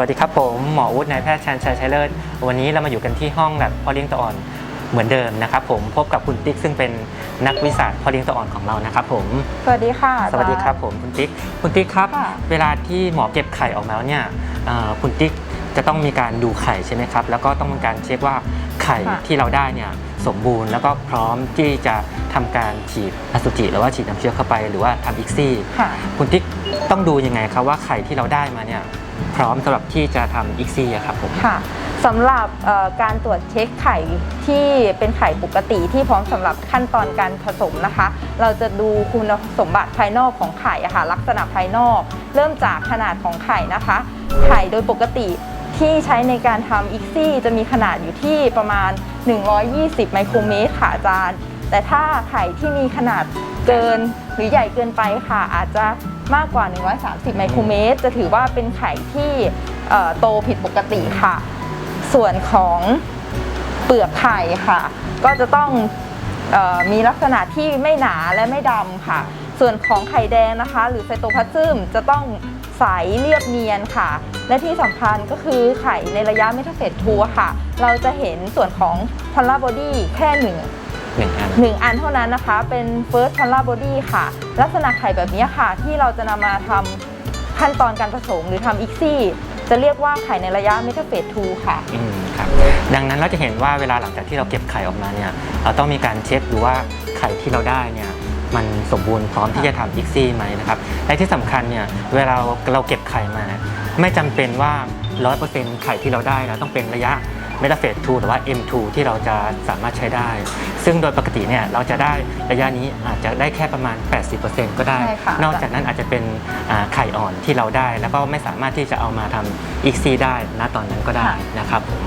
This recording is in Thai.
วัสดีครับผมหมอวุฒินายแพทย์ชันชัยชัยเลิศวันนี้เรามาอยู่กันที่ห้องแลบพ่อเลี้ยงตัวอ่อนเหมือนเดิมนะครับผมพบกับคุณติ๊กซึ่งเป็นนักวิชาพ่อเลี้ยงตัวอ่อนของเรานะครับผม สวัสดีค่ะ สวัสดีครับผมคุณติ๊กคุณติ๊กครับค่ะเวลาที่หมอเก็บไข่ออกมาแล้วเนี่ยเอ่อคุณติ๊กจะต้องมีการดูไข่ใช่ไหมครับ แล้วก็ต้องมีการเช็คว่าไข่ที่เราได้เนี่ยสมบูรณ์แล้วก็พร้อมที่จะทำการฉีดอสุจิหรือว่าฉีดน้ำเชื้อเข้าไป หรือว่าทำอีกซี่ค่ะคุณติ๊กต้องดูยังไงครับว่าไข่ที่เราได้มาเนี่ยพร้อมสำหรับที่จะทำอีกซี่อะครับผมค่ะสำหรับเอ่อการตรวจเช็คไข่ที่เป็นไข่ปกติที่พร้อมสำหรับขั้นตอนการผสมนะคะ เราจะดูคุณสมบัติภายนอกของไข่อะค่ะลักษณะภายนอก เริ่มจากขนาดของไข่นะคะ ไข่โดยปกติ ที่ใช้ในการทำอิกซี่จะมีขนาดอยู่ที่ประมาณ 120 ไมโครเมตรค่ะอาจารย์ แต่ถ้าไข่ที่มีขนาดเกินหรือใหญ่เกินไปค่ะ อาจจะมากกว่า 130 ไมโครเมตร จะถือว่าเป็นไข่ที่โตผิดปกติค่ะ ส่วนของเปลือกไข่ค่ะ ก็จะต้องออมีลักษณะที่ไม่หนาและไม่ดำค่ะ ส่วนของไข่แดงนะคะ หรือไซโตพลาซึมจะต้องใสเรียบเนียนค่ะ และที่สำคัญก็คือไข่ในระยะเมทาเฟสทูค่ะ เราจะเห็นส่วนของพอลลาบอดี้แค่หนึ่งหนึ่งอันหนึ่งอันเท่านั้นนะคะ เป็น first p a l a body ค่ะ ลักษณะไข่แบบนี้ค่ะ ที่เราจะนำมาทำขั้นตอนการผสมหรือทำอีกซี่ จะเรียกว่าไข่ในระยะ m e t a p h a s e 2ค่ะอืมครับ ดังนั้นเราจะเห็นว่าเวลาหลังจากที่เราเก็บไข่ออกมาเนี่ย เราต้องมีการเช็คดูว่าไข่ที่เราได้เนี่ย มันสมบูรณ์พร้อมที่จะทำอีกซี่ไหมนะครับและที่สำคัญเนี่ยเวลาเราเราเก็บไข่มา ไม่จำเป็นว่า 100%ไข่ที่เราได้เราต้องเป็นระยะเมตาเฟส2หรือว่า M2 ที่เราจะสามารถใช้ได้ ซึ่งโดยปกติเนี่ยเราจะได้ระยะนี้อาจจะได้แค่ประมาณ 80%ก็ได้ ใช่ค่ะ นอกจากนั้นอาจจะเป็นอ่าไข่อ่อนที่เราได้ แล้วก็ไม่สามารถที่จะเอามาทำอีกซี่ได้ณตอนนั้นก็ได้นะครับผม